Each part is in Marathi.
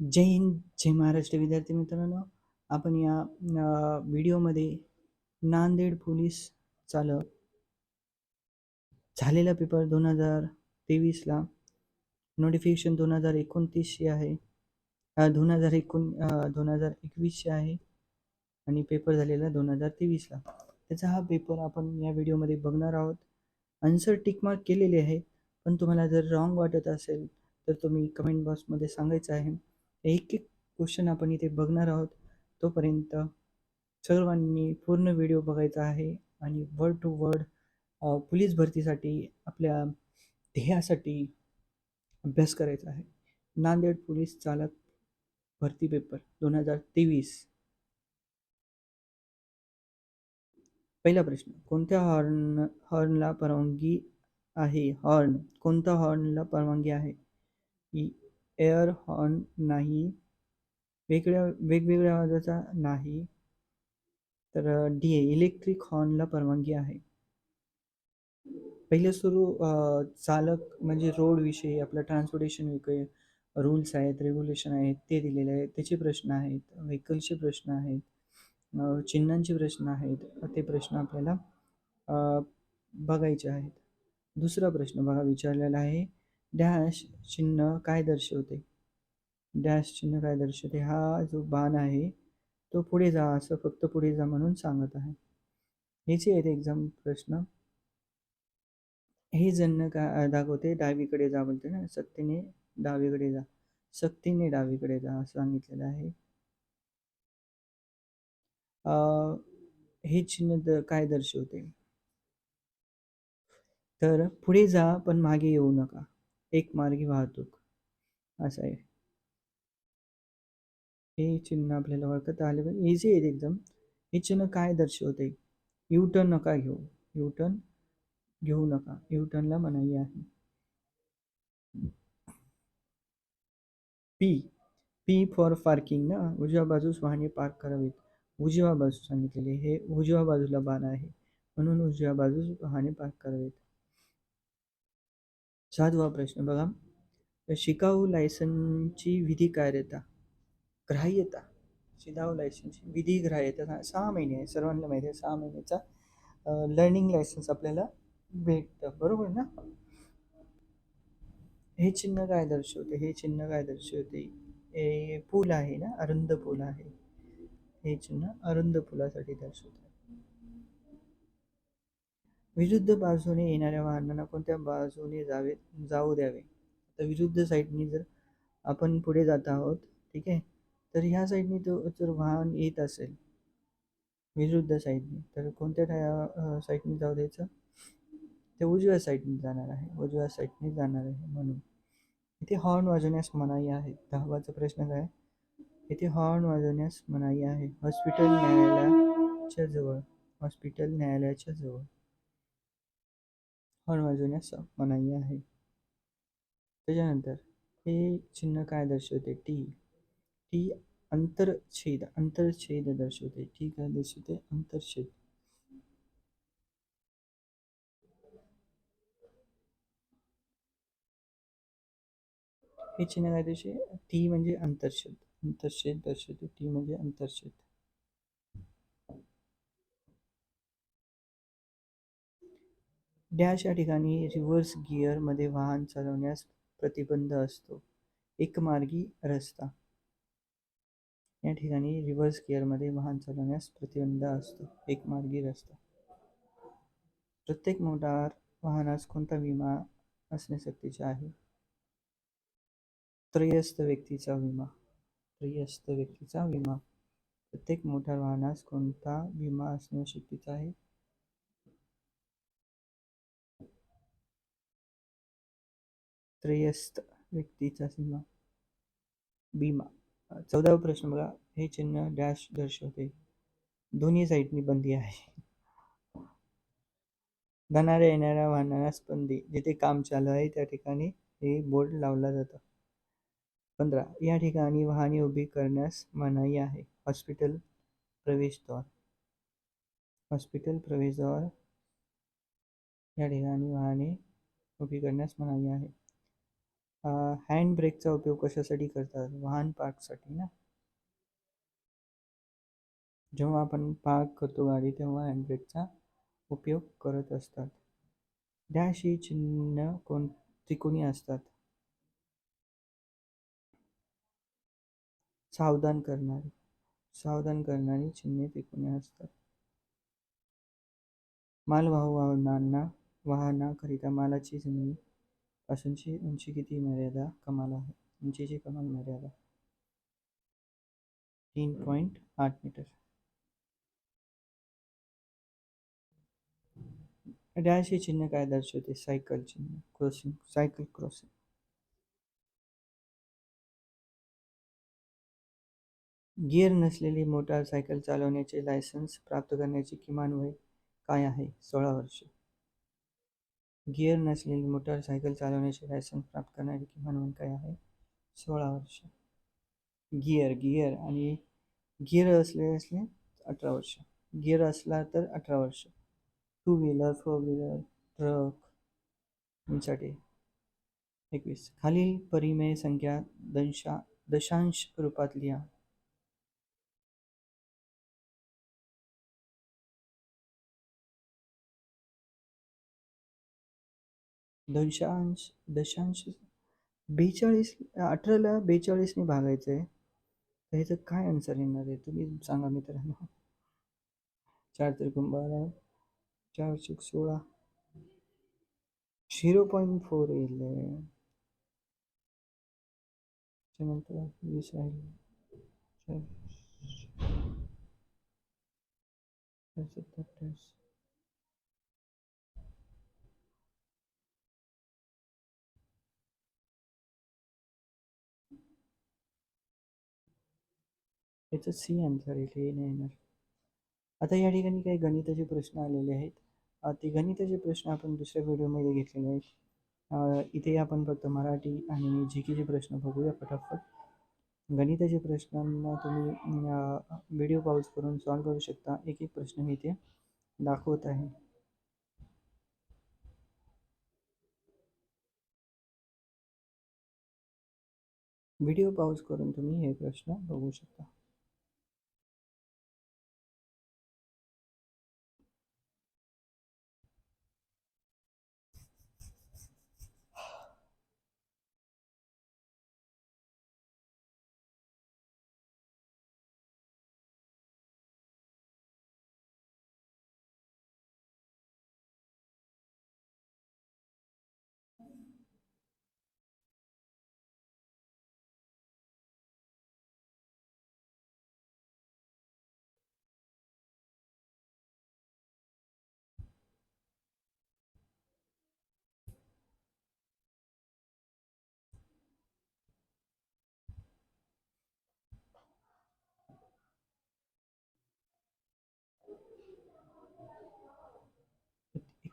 जय हिंद जय महाराष्ट्र. विद्यार्थी मित्रांनो आपण या अ, व्हिडिओमध्ये नांदेड पोलीस चालक झालेला पेपर दोन हजार तेवीसला नोटिफिकेशन दोन हजार एकोणतीसशे आहे. दोन हजार एकोण दोन हजार एकवीसशे आहे आणि पेपर झालेला दोन हजार तेवीसला. त्याचा हा पेपर आपण या व्हिडिओमध्ये बघणार आहोत. आन्सर टिक मार्क केलेले आहे पण तुम्हाला जर रॉंग वाटत असेल तर तुम्ही कमेंट बॉक्समध्ये सांगायचं आहे. एक एक क्वेश्चन आपण इथे बघणार आहोत. तोपर्यंत सर्वांनी पूर्ण व्हिडिओ बघायचा आहे आणि वर्ड टू वर्ड पोलीस भरतीसाठी आपल्या ध्येयासाठी अभ्यास करायचा आहे. नांदेड पोलीस चालक भरती पेपर दोन हजार तेवीस. पहिला प्रश्न कोणत्या हॉर्न हॉर्नला परवानगी आहे? हॉर्न कोणत्या हॉर्नला परवानगी आहे? एअर हॉर्न नाही. वेगळ्या वेगवेगळ्या आवाजाचा नाही. तर डी ए इलेक्ट्रिक हॉर्नला परवानगी आहे. पहिले सुरू चालक म्हणजे रोडविषयी आपलं ट्रान्सपोर्टेशन विषयी रूल्स आहेत रेग्युलेशन आहेत ते दिलेले आहेत. त्याचे प्रश्न आहेत व्हेकलचे प्रश्न आहेत चिन्हांचे प्रश्न आहेत ते प्रश्न आपल्याला बघायचे आहेत. दुसरा प्रश्न बघा विचारलेला आहे. डॅश चिन्ह काय दर्शवते? डॅश चिन्ह काय दर्शवते? हा जो बाण आहे तो पुढे जा असं फक्त पुढे जा म्हणून सांगत आहे. हेच आहेत एक्झाम प्रश्न. हे जन्न का दाखवते डावीकडे जा बोलते ना सक्तीने डावीकडे जा. सक्तीने डावीकडे जा असं सांगितलेलं आहे. हे चिन्ह काय दर्शवते? तर पुढे जा पण मागे येऊ नका. एक मार्गी वाहतूक. असं आहे. हे चिन्ह आपल्याला ओळखता आले पाहिजे इझी आहेत एकदम. हे चिन्ह काय दर्शवते? युटर्न नका घेऊ. युटर्न घेऊ नका. युटर्नला मनाई आहे. पी पी फॉर पार्किंग ना? उजव्या बाजूस वाहने पार्क करावीत. उजव्या बाजूस सांगितलेले हे उजव्या बाजूला बाण आहे. म्हणून उजव्या बाजूस वाहने पार्क करावेत. सातवा प्रश्न बघा. शिकाऊ लायसनची विधी कार्यता ग्राह्यता शिकाऊ लायसनची विधी ग्राह्यता सहा महिने आहे सर्वांना माहिती आहे सहा महिन्याचा लर्निंग लायसन्स आपल्याला भेटतं. बरोबर ना? हे चिन्ह काय दर्शवते? हे चिन्ह काय दर्शवते? हे पूल आहे ना? अरुंद पूल आहे. हे चिन्ह अरुंद पुलासाठी दर्शवते. विरुद्ध बाजूने येणाऱ्या वाहनांना कोणत्या बाजूने जावे जाऊ द्यावे? तर विरुद्ध साईडनी जर आपण पुढे जात आहोत ठीक आहे? तर ह्या साईडनी तो जर वाहन येत असेल विरुद्ध साईडने तर कोणत्या ठा साईडने जाऊ द्यायचं? ते उजव्या साईडने जाणार आहे उजव्या साईडने जाणार आहे म्हणून. इथे हॉर्न वाजवण्यास मनाई आहे. दहावाचा प्रश्न काय? इथे हॉर्न वाजवण्यास मनाई आहे. हॉस्पिटल न्यायालयाच्या जवळ हॉस्पिटल न्यायालयाच्या जवळ. हॉर्न वाजवण्यास मनाई आहे. त्याच्यानंतर हे चिन्ह काय दर्शवते? टी. टी अंतरछेद अंतरछेद दर्शवते. टी काय दर्शवते? अंतरछेद. हे चिन्ह काय दर्शवते? टी म्हणजे अंतरछेद अंतरछेद दर्शवते. टी म्हणजे अंतरछेद. डॅश या ठिकाणी रिव्हर्स गिअरमध्ये वाहन चालवण्यास प्रतिबंध असतो. एकमार्गी रस्ता. या ठिकाणी रिव्हर्स गिअरमध्ये वाहन चालवण्यास प्रतिबंध असतो. एकमार्गी रस्ता. प्रत्येक मोटार वाहनास कोणता विमा असणे सक्तीचे आहे? त्रयस्थ व्यक्तीचा विमा. त्रयस्थ व्यक्तीचा विमा. प्रत्येक मोटार वाहनास कोणता विमा असणे सक्तीचा आहे? श्रेयस्थ व्यक्तीचा सीमा बीमा चौदावा प्रश्न बघा. हे चिन्ह डॅश दर्शवते. दोन्ही साईडनी बंदी आहे. जाणाऱ्या येणाऱ्या वाहनास बंदी जिथे काम चालू आहे त्या ठिकाणी हे बोर्ड लावला जातं. पंधरा. या ठिकाणी वाहने उभी करण्यास मनाई आहे. हॉस्पिटल प्रवेशद्वार हॉस्पिटल प्रवेशद्वार या ठिकाणी वाहने उभी करण्यास मनाई आहे. हँड ब्रेकचा उपयोग कशासाठी करतात? वाहन पार्कसाठी ना? जेव्हा आपण पार्क करतो गाडी तेव्हा हँड ब्रेकचा उपयोग करत असतात. डॅश ही चिन्ह कोण त्रिकोणी असतात. सावधान करणारी सावधान करणारी चिन्हे त्रिकोणी असतात. मालवाहू वाहनांना वाहनाकरिता मालाची जमिनी पासूनची उंची किती मर्यादा कमाल आहे? उंचीची कमाल मर्यादा. तीन पॉईंट आठ मीटर. डॅश हे चिन्ह काय दर्शवते? सायकल चिन्ह. Crossing cycle crossing. गिअर नसलेली मोटारसायकल चालवण्याचे लायसन्स प्राप्त करण्याची किमान वय काय आहे? सोळा वर्ष. गिअर नसलेली मोटारसायकल चालवण्याचे लायसन्स प्राप्त करण्याची किमान वय काय आहे? सोळा वर्ष. गिअर गिअर आणि गिअर असले असले अठरा वर्ष. गिअर असला तर अठरा वर्ष. Two wheeler four wheeler truck यांसाठी एकवीस. खालील परिमेय संख्या दंशा दशांश रूपात लिहा. दशांश दशांश बेचाळीस अठराला बेचाळीसने भागायचं आहे तर ह्याचं काय आन्सर येणार आहे? तुम्ही सांगा मित्रांनो. चार त्रिकोण बारा चार चूक सोळा. झिरो पॉईंट फोर येईल. त्याच्यानंतर वीस राहिले चार चार सत्तर याचं सी आन्सर येईल हे नाही येणार. आता या ठिकाणी काही गणिताचे प्रश्न आलेले आहेत. ते गणिताचे प्रश्न आपण दुसऱ्या व्हिडिओमध्ये घेतलेले आहेत इथे आपण फक्त मराठी आणि जी केचे प्रश्न बघूया पटापट. गणिताचे प्रश्नांना तुम्ही व्हिडिओ पॉज करून सॉल्व करू शकता. एक एक प्रश्न मी इथे दाखवत आहे. व्हिडिओ पाऊस करून तुम्ही हे प्रश्न बघू शकता.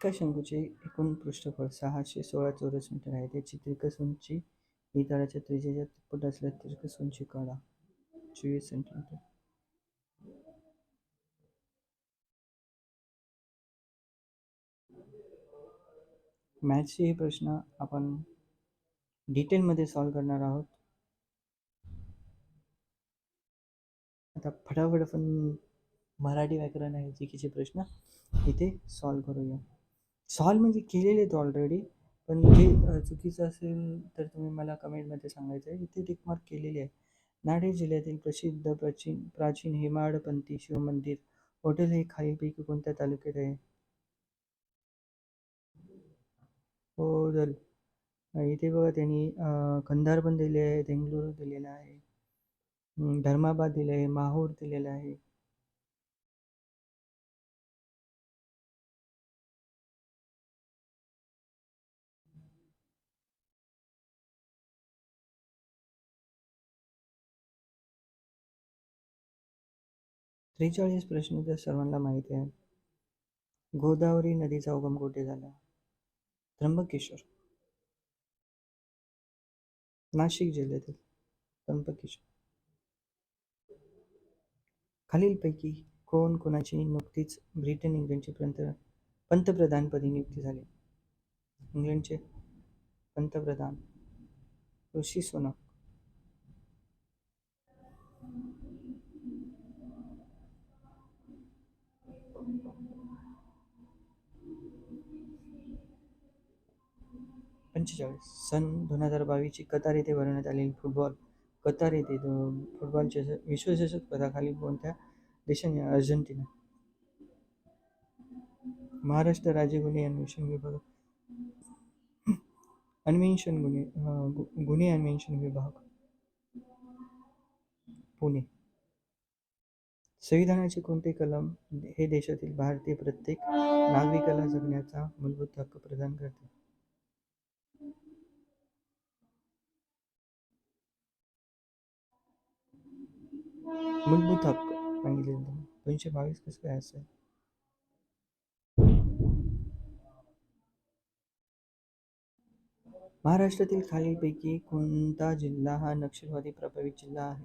एका शंकूचे एकूण पृष्ठफळ सहाशे सोळा चौरस मीटर आहे. त्याची त्रिकसूंची उंची इतराच्या त्रिज्येच्या तिप्पट असल्या त्रिकसूंची काढा. चोवीस सेंटीमीटर मॅथ्सचे हे प्रश्न आपण डिटेलमध्ये सॉल्व करणार आहोत. आता फटाफट आपण मराठी व्याकरण आहे जीकेचे प्रश्न इथे सॉल्व करूया. सॉल्व म्हणजे केलेले आहेत ऑलरेडी पण जे चुकीचं असेल तर तुम्ही मला कमेंटमध्ये सांगायचं आहे. इथे टिकमार्क केलेली आहे. नांदेड जिल्ह्यातील प्रसिद्ध प्राचीन प्राचीन हेमाडपंथी शिवमंदिर. हॉटेल हे खालीलपैकी कोणत्या तालुक्यात आहे? हो जर इथे बघा त्यांनी कंधार पण दिले आहे देंगलूर दिलेला आहे. धर्माबाद दिले आहे माहूर दिलेला आहे. त्रेचाळीस प्रश्न तर सर्वांना माहिती आहे गोदावरी नदीचा उगम कुठे झाला? त्र्यंबकेश्वर. नाशिक जिल्ह्यातील त्र्यंबकेश्वर. खालीलपैकी कोण कोणाची नुकतीच ब्रिटन इंग्लंडचे पंत पंतप्रधानपदी नियुक्ती झाली? इंग्लंडचे पंतप्रधान ऋषी सोनक पंचेचाळीस. सन दोन हजार बावीसची कतार येथे भरवण्यात आलेली फुटबॉल कतार येथे दो- फुटबॉल विश्वचषक पदाखाली कोणत्या देशाने अर्जेंटिना. महाराष्ट्र राज्य गुन्हे अन्वेषण विभाग. अन्वेषण गुन्हे गु- गुन्हे अन्वेषण विभाग. पुणे. संविधानाचे कोणते कलम हे देशातील भारतीय प्रत्येक नागरिकाला जगण्याचा मूलभूत हक्क प्रदान करते? दोनशे बावीस कसं काय असेल? महाराष्ट्रातील खालीलपैकी कोणता जिल्हा हा नक्षलवादी प्रभावित जिल्हा आहे?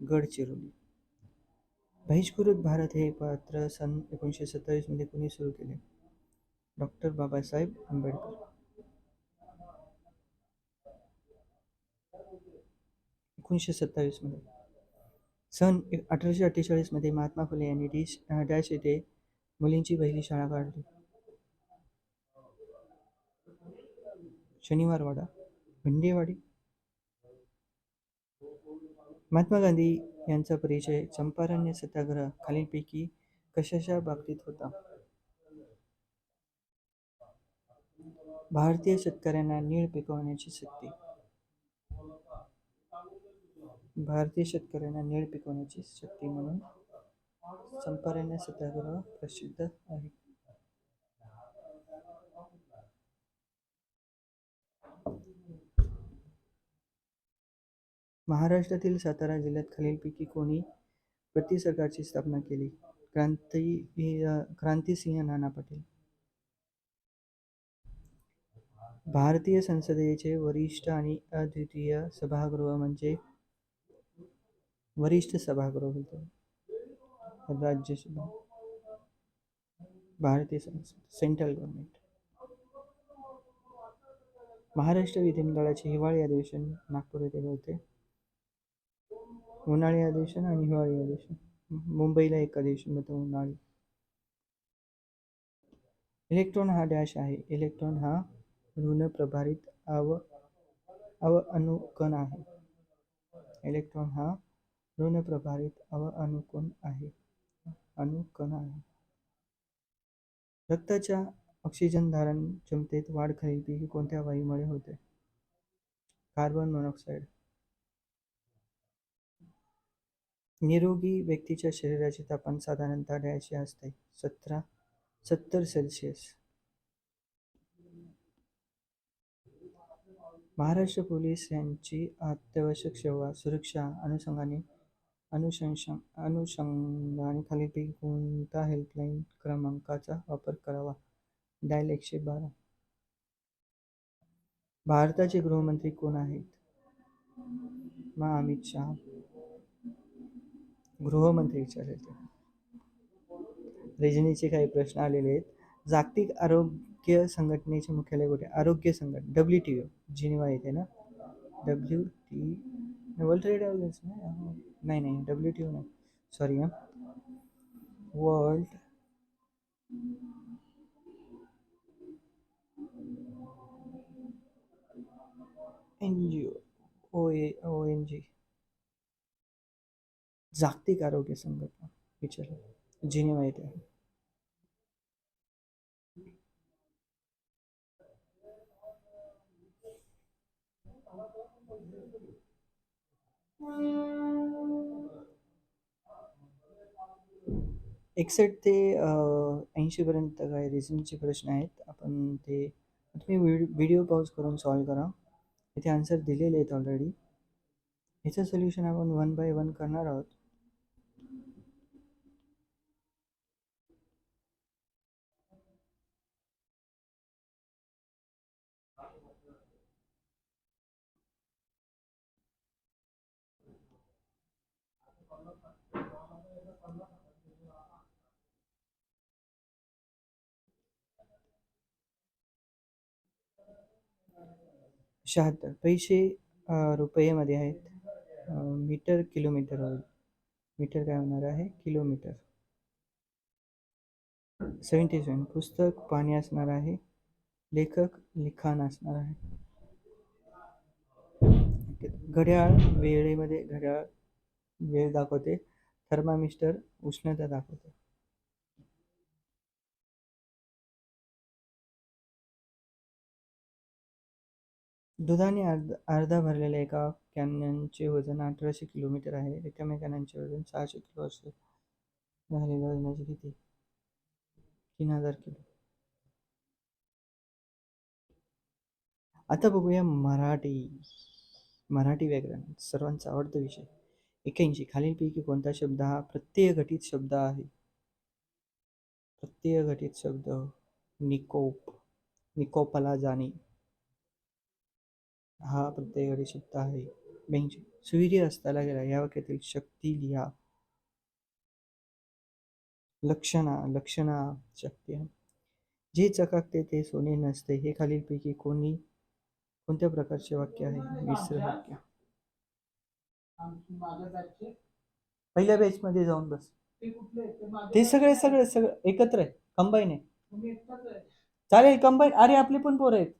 गडचिरोली. बहिष्कृत भारत हे पत्र सन एकोणीसशे सत्तावीसमध्ये कोणी सुरू केले? डॉक्टर बाबासाहेब आंबेडकर. एकोणीसशे सत्तावीसमध्ये. सन अठराशे अठ्ठेचाळीसमध्ये महात्मा फुले यांनी डिश डॅश येथे मुलींची पहिली शाळा काढली. शनिवारवाडा भिंडेवाडी. महात्मा गांधी यांचा परिचय चंपारण्य सत्याग्रह खालीलपैकी कशाच्या बाबतीत होता? भारतीय शेतकऱ्यांना नीळ पिकवण्याची सक्ती भारतीय शेतकऱ्यांना नीळ पिकवण्याची शक्ती म्हणून चंपारण्य सत्याग्रह प्रसिद्ध आहे. महाराष्ट्रातील सातारा जिल्ह्यात खालीलपैकी कोणी प्रति सरकारची स्थापना केली? क्रांती अं, क्रांतिसिंह नाना पाटील. भारतीय संसदेचे वरिष्ठ आणि अद्वितीय सभागृह म्हणजे वरिष्ठ सभागृह होते. राज्यसभा भारतीय संसद सेंट्रल गव्हर्नमेंट. महाराष्ट्र विधिमंडळाचे हिवाळी अधिवेशन नागपूर येथे होते. उन्हाळी अधिवेशन आणि हिवाळी अधिवेशन. मुंबईला एक अधिवेशन होतं उन्हाळी. इलेक्ट्रॉन हा डॅश आहे. इलेक्ट्रॉन हा ऋण प्रभारित अव अव अनुकण आहे. इलेक्ट्रॉन हा ऋण प्रभारित अव आहे. अनुकण आहे. रक्ताच्या ऑक्सिजन धारण क्षमतेत वाढ खालीलपैकी कोणत्या वायूमुळे होते? कार्बन मोनॉक्साईड निरोगी व्यक्तीच्या शरीराचे तापमान साधारणतः द्यायचे असते. सतरा सत्तर सेल्सिअस महाराष्ट्र पोलीस यांची अत्यावश्यक सेवा सुरक्षा अनुषंगाने अनुशंसा अनुषंगाने खालीलपैकी कोणता हेल्पलाईन क्रमांकाचा वापर करावा? डायल एकशे बारा. भारताचे गृहमंत्री कोण आहेत? मा अमित शहा. गृहमंत्री विचारायचे. ते रेजनीचे काही प्रश्न आलेले आहेत. जागतिक आरोग्य संघटनेचे मुख्यालय कुठे? आरोग्य संघटना डब्ल्यू टी ओ जिनिवा येते ना? W T world trade organisation नाही नाही डब्ल्यू टी ओ नाही। सॉरी हाँ। World N G O O N G जागतिक आरोग्य संघटना विचारलं जिनिवा येते आहे एकसठ ते ऐंशीपर्यंत काही काय रिझनचे प्रश्न आहेत. आपण ते तुम्ही व्हिडिओ पॉज करून सॉल्व करा. इथे आन्सर दिलेले आहेत ऑलरेडी ह्याचं सोल्युशन आपण वन बाय वन करणार आहोत. शहात्तर. पैसे रुपयेमध्ये आहेत. मीटर किलोमीटर होईल. मीटर काय होणार आहे? किलोमीटर. सेवन्टी सेवन पुस्तक पाणी असणार आहे. लेखक लिखाण असणार आहे. घड्याळ वेळेमध्ये घड्याळ वेळ दाखवते. थर्मामिस्टर उष्णता दाखवते. दुधाने अर्ध अर्धा भरलेल्या एका कॅननचे वजन अठराशे किलोमीटर आहे. रिकाम्या कॅननचे वजन सहाशे किलो असेल झालेल्या वजनाची किती? तीन हजार किलो. आता बघूया मराठी मराठी व्याकरण. सर्वांचा आवडता विषय. एक्याऐंशी खालीलपैकी कोणता शब्द हा प्रत्यय घटित शब्द आहे? प्रत्यय घटित शब्द निकोप. निकोपला जाणे. हा प्रत्यय शब्द आहे. म्हणजे बेंच सूर्य अस्ताला गेला या वाक्यातील शक्ती लिहा. लक्षणा लक्षणा शक्ती. जे चकाकते ते सोने नसते. हे खालीलपैकी कोणी कोणत्या प्रकारचे वाक्य आहे? मिश्र वाक्य. पहिल्या बेच मध्ये जाऊन बस. ते सगळे सगळे सगळे एकत्र आहे कंबाईन आहे चालेल कंबाईन अरे आपले पण पोर आहेत.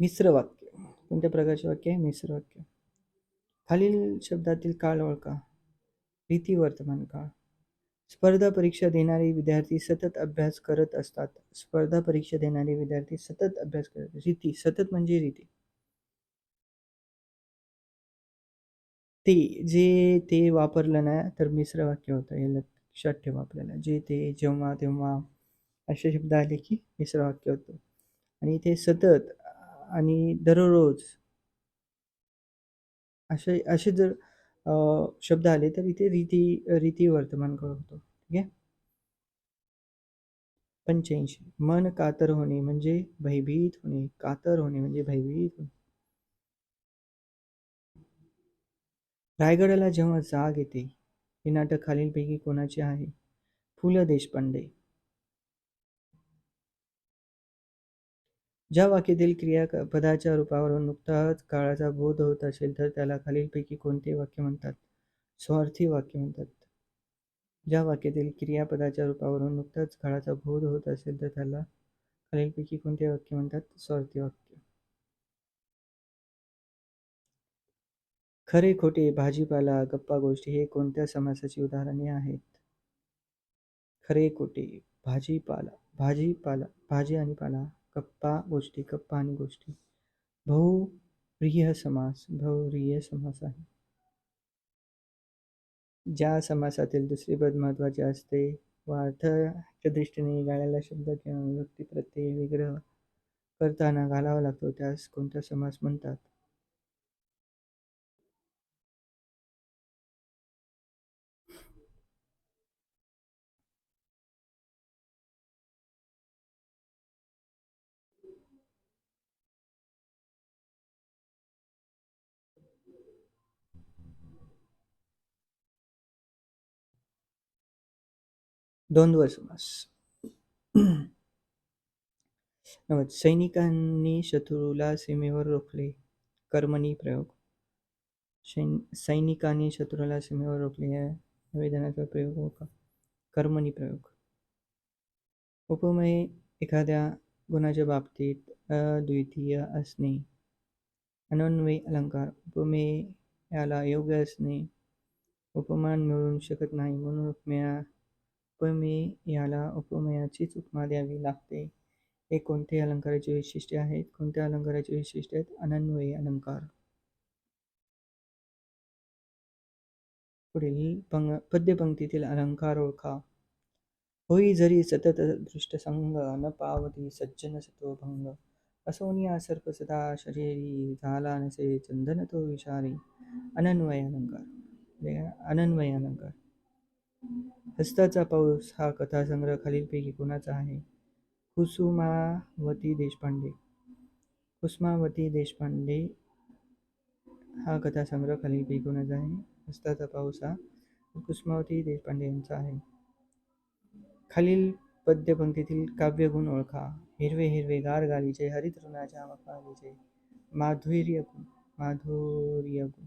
मिश्र वाक्य. कोणत्या प्रकारचे वाक्य आहे? मिश्र वाक्य. खालील शब्दातील काळ ओळखा. रीती वर्तमान काळ. स्पर्धा परीक्षा देणारे विद्यार्थी सतत अभ्यास करत असतात. स्पर्धा परीक्षा देणारे विद्यार्थी सतत अभ्यास करत रीती. सतत म्हणजे रीती. ते जे ते वापरलं नाही तर मिश्र वाक्य होतं. हे लक्षात ठेवा आपल्याला. जे ते जेव्हा तेव्हा असे शब्द आले की मिश्र वाक्य होतं. आणि ते सतत आणि दररोज असे असे जर अ, शब्द आले तर इथे रीती रीती वर्तमान काळ होतो ठीक आहे? पंच्याऐंशी. मन कातर होणे म्हणजे भयभीत होणे. कातर होणे म्हणजे भयभीत होणे. रायगडाला जेव्हा जाग येते हे नाटक खालीलपैकी कोणाचे आहे? पु ल देशपांडे. ज्या वाक्यातील क्रियापदाच्या रूपावरून नुकताच काळाचा बोध होत असेल तर त्याला खालीलपैकी कोणते वाक्य म्हणतात? स्वार्थी वाक्य म्हणतात. ज्या वाक्यातील क्रियापदाच्या रूपावरून नुकताच काळाचा बोध होत असेल तर त्याला खालीलपैकी कोणते वाक्य म्हणतात? स्वार्थी वाक्य. खरे खोटे भाजीपाला गप्पा गोष्टी हे कोणत्या समासाची उदाहरणे आहेत? खरे खोटे भाजीपाला भाजीपाला भाजी आणि पाला. गप्पा गोष्टी गप्पा आणि गोष्टी. बहुप्रिय समास बहुप्रिय समास आहे. ज्या समासातील दुसरे पद महत्त्वाची असते व अर्थाच्या दृष्टीने गाळायला शब्द किंवा व्यक्ती प्रत्यय विग्रह करताना घालावा लागतो त्यास कोणता समास म्हणतात? द्वंद्व समास नवद सैनिकांनी शत्रूला सीमेवर रोखले. कर्मणी प्रयोग. सैनिकांनी शत्रूला सीमेवर रोखले या निवेदनाचा प्रयोग हो का? कर्मणी प्रयोग. उपमय एखाद्या गुणाच्या बाबतीत अद्वितीय असणे. अनन्वयी अलंकार. उपमेयाला योग्य असणे. उपमान मिळू शकत नाही म्हणून उपमेया उपमेय याला उपमेयाचीच उपमा द्यावी लागते. हे कोणते अलंकाराचे वैशिष्ट्य आहेत? कोणत्या अलंकाराचे वैशिष्ट्य आहेत? अनन्वयी अलंकार. पुढील पंग पद्यपंक्तीतील अलंकार ओळखा. होई जरी सतत दृष्टसंग न पावती सज्जन सत्वभंग असोनिया सर्प सदा शरीरी झाला नसे चंदन तो विषारी. अनन्वय अलंकार. म्हणजे अनन्वय अलंकार. हस्ताचा पाऊस हा कथासंग्रह खालीलपैकी कुणाचा आहे? कुसुमावती देशपांडे. कुसुमावती देशपांडे हा कथासंग्रह खालीलपैकी कुणाचा आहे? हस्ताचा पाऊस हा कुसुमावती देशपांडे यांचा आहे. खालील पद्यपंक्तीतील काव्यगुण ओळखा. हिरवे हिरवे गार गालीचे हरितरुणाच्या मकालीचे माधुर्य माधुर्य गुण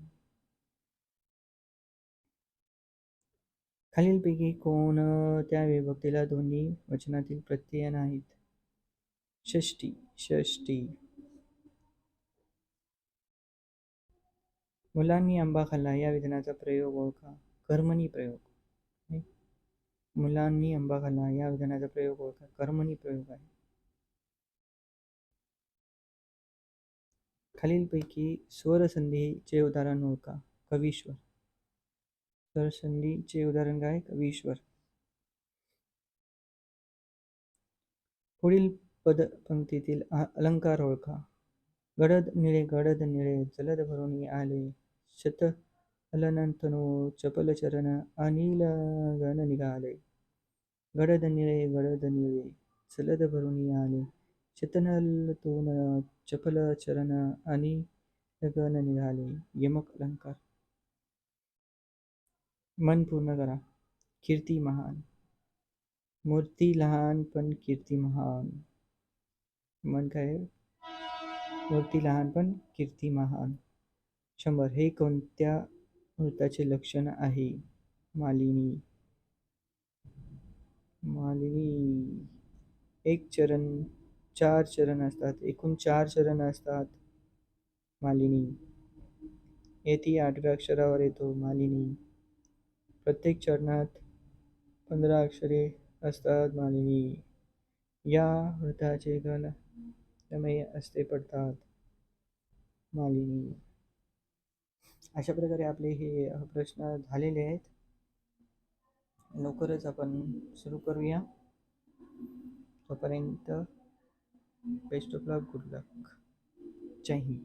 खालीलपैकी कोणत्या विभक्तीला दोन्ही वचनातील प्रत्यय नाहीत? षष्टी षष्टी मुलांनी आंबा खाल्ला या विधानाचा प्रयोग ओळखा. कर्मणी प्रयोग मुलांनी आंबा खाल्ला या विधानाचा प्रयोग ओळखा. कर्मणी प्रयोग आहे. खालीलपैकी स्वरसंधीचे उदाहरण ओळखा. कवीश्वर. स्वरसंधीचे उदाहरण काय? कवीश्वर पुढील पद पंक्तीतील अलंकार ओळखा. गडद निळे गडद निळे जलद भरून आले. शत अलनंतनो चपल चरण अनिल गण निघाले. गडद निळे गडद निळे जलद भरून आले. शतनलतून चपल चरण आणि गण निघाले. यमक अलंकार. मन पूर्ण करा. कीर्ती महान. मूर्ती लहान पण कीर्ती महान. मन काय आहे? मूर्ती लहान पण कीर्ती महान. शंभर. हे कोणत्या मृताचे लक्षण आहे? मालिनी. मालिनी. एक चरण चार चरण असतात. एकूण चार चरण असतात. मालिनी. येथे आठव्या अक्षरावर येतो मालिनी. प्रत्येक चरणात पंधरा अक्षरे असतात मालिनी. या वृताचे गण त्यामुळे असते पडतात मालिनी. अशा प्रकारे आपले हे प्रश्न झालेले आहेत. लवकरच आपण सुरू करूया. तोपर्यंत best of luck good luck Jai Hind.